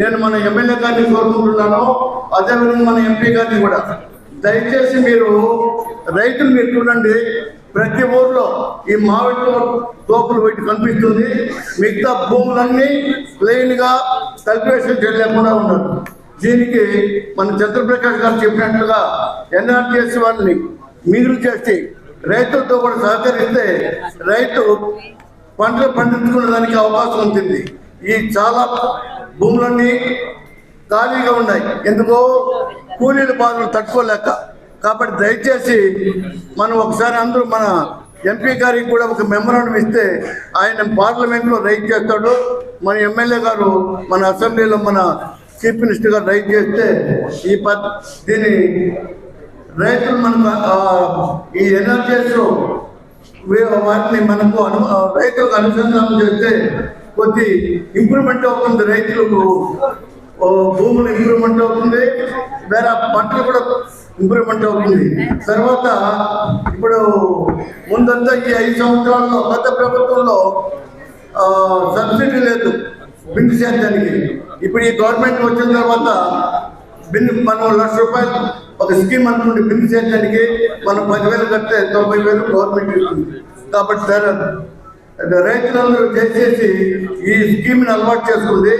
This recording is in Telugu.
నేను మన ఎమ్మెల్యే గారిని కోరుకుంటున్నాను అదేవిధంగా మన ఎంపీ గారిని కూడా. దయచేసి మీరు రైతులు మీరు చూడండి ప్రతి ఊర్లో ఈ మామిడి తోపులు పెట్టి కనిపిస్తుంది. మిగతా భూములన్నీ ప్లెయిన్గా చేయలేకుండా ఉన్నారు. దీనికి మన చంద్రప్రకాష్ గారు చెప్పినట్లుగా ఎన్ఆర్టీఎస్ వాళ్ళని మిగులు చేసి రైతులతో కూడా సహకరిస్తే రైతు పంటలు పండించుకునే దానికి అవకాశం ఉంటుంది. ఈ చాలా భూములన్నీ ఖాళీగా ఉన్నాయి. ఎందుకో కూలీల బాధలు తట్టుకోలేక కాబట్టి దయచేసి మనం ఒకసారి అందరూ మన ఎంపీ గారికి కూడా ఒక మెమరాండం ఇస్తే ఆయన పార్లమెంట్లో రైట్ చేస్తాడు. మన ఎమ్మెల్యే గారు మన అసెంబ్లీలో మన చీఫ్ మినిస్టర్ గారు రైట్ చేస్తే ఈ పద్ దీని రైతులు మనకు ఈ ఎనర్జీస్ వాటిని మనకు అను రైతులకు అనుసంధానం చేస్తే కొద్ది ఇంప్రూవ్మెంట్ అవుతుంది రైతులకు. భూములు ఇంప్రూవ్మెంట్ అవుతుంది. వేరే పంటలు కూడా ఇంప్రూవ్మెంట్ అవుతుంది. తర్వాత ఇప్పుడు ముందంతా ఈ ఐదు సంవత్సరాల్లో గత ప్రభుత్వంలో సబ్సిడీ లేదు బిందు సేద్యానికి. ఇప్పుడు ఈ గవర్నమెంట్ వచ్చిన తర్వాత బిన్ను మనం లక్ష రూపాయలు ఒక స్కీమ్ అనుకుంటే బిందు సేద్యానికి. మనం పదివేలు కడితే తొంభై వేలు గవర్నమెంట్ ఇస్తుంది. కాబట్టి సరే రైతులందరూ చేసేసి ఈ స్కీమ్ని అలవాటు చేసుకుంది.